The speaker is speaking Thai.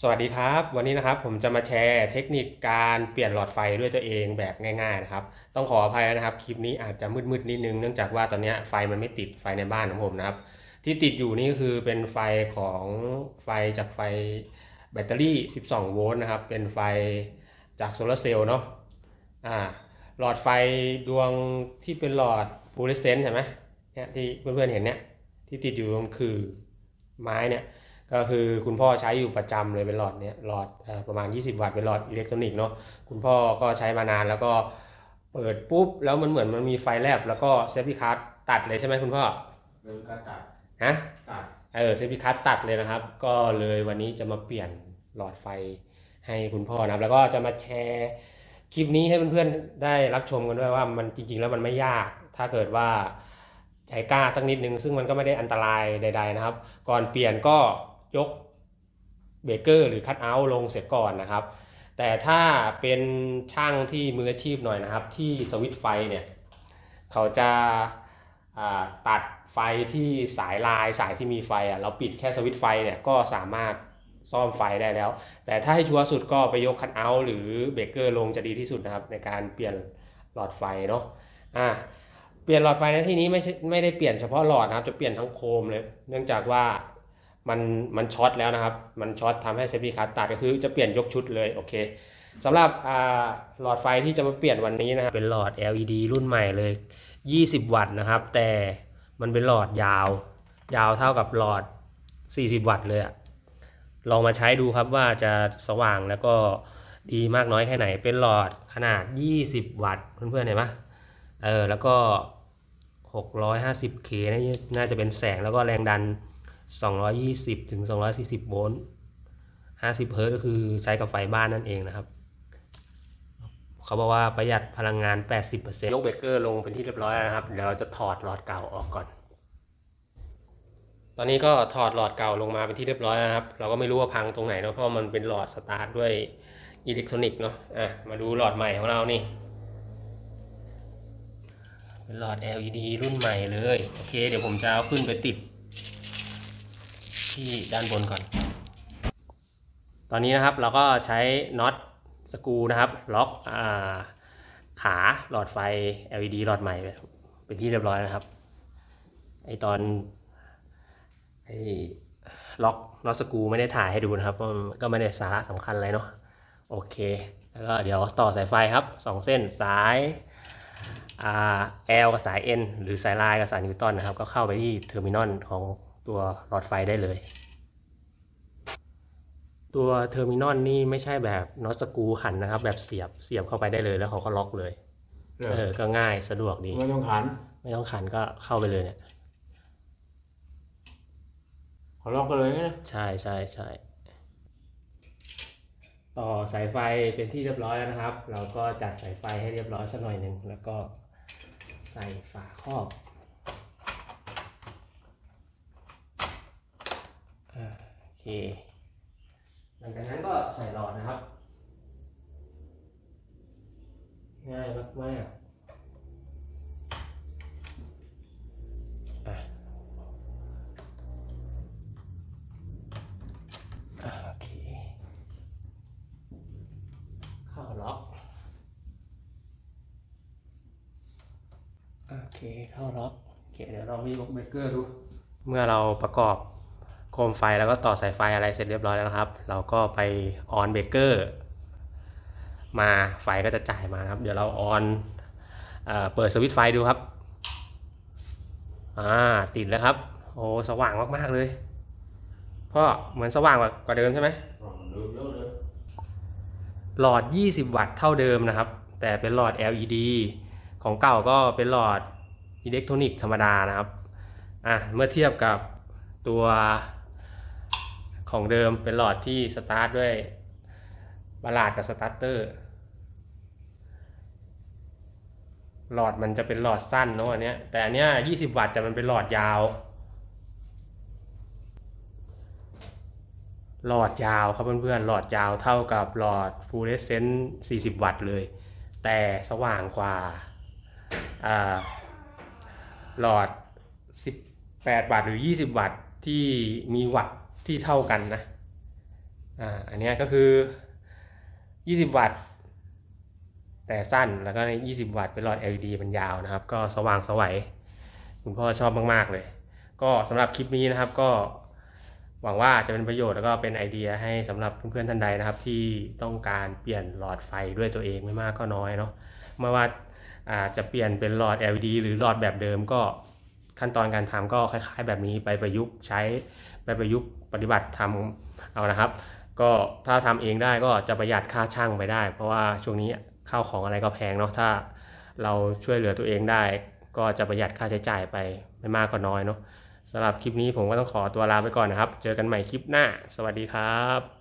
สวัสดีครับ วันนี้นะครับผมจะมาแชร์เทคนิคการเปลี่ยนหลอดไฟด้วยตัวเองแบบง่ายๆนะครับ ต้องขออภัยนะครับ คลิปนี้อาจจะมืดๆนิดนึงเนื่องจากว่าตอนนี้ไฟมันไม่ติดไฟในบ้านของผมนะครับ ที่ติดอยู่นี่คือเป็นไฟของไฟจากไฟแบตเตอรี่ 12 โวลต์นะครับ เป็นไฟจากโซลาร์เซลล์เนาะอ่าหลอดไฟดวงที่เป็นหลอดฟลูออเรสเซนต์ใช่ไหมเนี่ยที่เพื่อนๆเห็นเนี่ยที่ติดอยู่ตรงคือไม้เนี่ย ก็คือคุณพ่อใช้อยู่ประจำเลยเป็นหลอดเนี้ยหลอดเอ่อประมาณ 20 วัตต์เป็นหลอดอิเล็กทรอนิกส์เนาะคุณพ่อก็ใช้มานานแล้วก็เปิดปุ๊บแล้วมันเหมือนมันมีไฟแลบแล้วก็เซฟตี้คัสตัดเลยใช่ไหมคุณพ่อเริ่มก็ตัดฮะตัดเออเซฟตี้คัสตัดเลยนะครับ ก็เลยวันนี้จะมาเปลี่ยนหลอดไฟให้คุณพ่อนะครับ แล้วก็จะมาแชร์คลิปนี้ให้เพื่อนๆได้รับชมกันด้วยว่ามันจริงๆแล้วมันไม่ยาก ถ้าเกิดว่าใจกล้าสักนิดนึงซึ่งมันก็ไม่ได้อันตรายใด ๆนะครับ ก่อนเปลี่ยนก็ ยกเบรกเกอร์หรือคัตเอาท์ลงเสร็จก่อนนะครับ แต่ถ้าเป็นช่างที่มืออาชีพหน่อยนะครับ ที่สวิตไฟเนี่ยเขาจะตัดไฟที่สายลายสายที่มีไฟอะเราปิดแค่สวิตไฟเนี่ยก็สามารถซ่อมไฟได้แล้ว แต่ถ้าให้ชัวร์สุดก็ไปยกคัทเอาท์หรือเบรกเกอร์ลงจะดีที่สุดนะครับในการเปลี่ยนหลอดไฟเนาะอ่าเปลี่ยนหลอดไฟในที่นี้ไม่ไม่ได้เปลี่ยนเฉพาะหลอดนะครับ จะเปลี่ยนทั้งโคมเลย เนื่องจากว่า มันมันช็อตแล้วนะครับ มันช็อตทำให้เซฟตี้คัสตัดก็คือจะเปลี่ยนยกชุดเลยโอเคสำหรับหลอดไฟที่จะมาเปลี่ยนวันนี้นะครับเป็นหลอด LED รุ่นใหม่เลย 20 วัตต์นะครับ แต่มันเป็นหลอดยาว ยาวเท่ากับหลอด 40 วัตต์เลยอะลองมาใช้ดูครับว่าจะสว่างแล้วก็ดีมากน้อยแค่ไหน เป็นหลอดขนาด 20 วัตต์เพื่อนๆเห็นปะเออแล้วก็ 650K นะน่าจะเป็นแสงแล้วก็แรงดัน 220ถึง240โวลต์50เฮิร์ตก็คือใช้กับไฟบ้านนั่นเองนะครับ เขาบอกว่าประหยัดพลังงาน 80%ยกเบรกเกอร์ลงเป็นที่เรียบร้อยแล้วนะครับ เดี๋ยวเราจะถอดหลอดเก่าออกก่อน ตอนนี้ก็ถอดหลอดเก่าลงมาเป็นที่เรียบร้อยแล้วนะครับ เราก็ไม่รู้ว่าพังตรงไหนเนาะเพราะมันเป็นหลอดสตาร์ทด้วยอิเล็กทรอนิกส์เนาะอะมาดูหลอดใหม่ของเรานี่เป็นหลอด LED รุ่นใหม่เลย โอเค เดี๋ยวผมจะเอาขึ้นไปติด ที่ด้านบนก่อน ตอนนี้นะครับเราก็ใช้น็อตสกูนะครับ ล็อกอาขาหลอดไฟ LED หลอดใหม่เป็นที่เรียบร้อยนะครับไอตอนไอล็อกน็อตสกูไม่ได้ถ่ายให้ดูนะครับก็ไม่ได้สาระสำคัญอะไรเนาะโอเค แล้วก็เดี๋ยวต่อสายไฟครับสองเส้นสายอ่า L กับสาย N หรือสายลายกับสายนิวตันนะครับ ก็เข้าไปที่เทอร์มินอลของ ตัวหลอดไฟได้เลย ตัวเทอร์มินอลนี่ไม่ใช่แบบน็อตสกรูขันนะครับ แบบเสียบเสียบเข้าไปได้เลยแล้วเขาก็ล็อกเลยเอเอออ ก็ง่ายสะดวกดี ไม่ต้องขัน ไม่ต้องขันก็เข้าไปเลยเนี่ยเขาล็อกกันเลยนะใช่ใช่ใช่ต่อสายไฟเป็นที่เรียบร้อยแล้วนะครับ เราก็จัดสายไฟให้เรียบร้อยสักหน่อยหนึ่งแล้วก็ใส่ฝาครอบอ่าโอ เค หลังจากนั้นก็ใส่หลอดนะครับ ง่ายมากมากๆอะอะโอเคเข้าล็อกโอเค เข้าล็อกโอเค เดี๋ยวเราไปยกเบรกเกอร์ดู เมื่อเราประกอบ โคมไฟแล้วก็ต่อสายไฟอะไรเสร็จเรียบร้อยแล้วนะครับ เราก็ไปออนเบเกอร์มาไฟก็จะจ่ายมาครับ เดี๋ยวเราออนเอเปิดสวิตช์ไฟดูครับอ่าติดแล้วครับ โอ้สว่างมากๆเลยพ่อเหมือนสว่างกว่าเดิมใช่ไหมดูเยอะเลยหลอด 20 วัตต์เท่าเดิมนะครับ แต่เป็นหลอด LED ของเก่าก็เป็นหลอดอิเล็กทรอนิกส์ธรรมดานะครับอะเมื่อเทียบกับตัว ของเดิมเป็นหลอดที่สตาร์ทด้วยบาลาดกับสตาร์เตอร์ หลอดมันจะเป็นหลอดสั้นเนอะอันเนี้ยแต่อันเนี้ย20วัตต์แต่มันเป็นหลอดยาว หลอดยาวครับเพื่อนๆ หลอดยาวเท่ากับหลอดฟูเรสเซนต์40วัตต์เลย แต่สว่างกว่าอ่าหลอด18วัตต์หรือ20วัตต์ที่มีวัตต์ ที่เท่ากันนะอ่าอันนี้ก็คือ 20 วัตต์ แต่สั้นแล้วก็ใน 20 วัตต์เป็นหลอด LED มันยาวนะครับ ก็สว่างสวัยคุณพ่อชอบมากๆเลย ก็สำหรับคลิปนี้นะครับก็หวังว่าจะเป็นประโยชน์แล้วก็เป็นไอเดียให้สำหรับเพื่อนๆท่านใดนะครับ ที่ต้องการเปลี่ยนหลอดไฟด้วยตัวเองไม่มากก็น้อยเนาะไม่ว่าจะเปลี่ยนเป็นหลอด LED หรือหลอดแบบเดิมก็ ขั้นตอนการทำก็คล้าย ๆ แบบนี้ไปประยุกต์ใช้ไปประยุกต์ปฏิบัติทำเอานะครับ ก็ถ้าทำเองได้ก็จะประหยัดค่าช่างไปได้ เพราะว่าช่วงนี้ข้าวของอะไรก็แพงเนาะถ้าเราช่วยเหลือตัวเองได้ ก็จะประหยัดค่าใช้จ่ายไปไม่มากก็น้อยเนาะสำหรับคลิปนี้ผมก็ต้องขอตัวลาไปก่อนนะครับ เจอกันใหม่คลิปหน้า สวัสดีครับ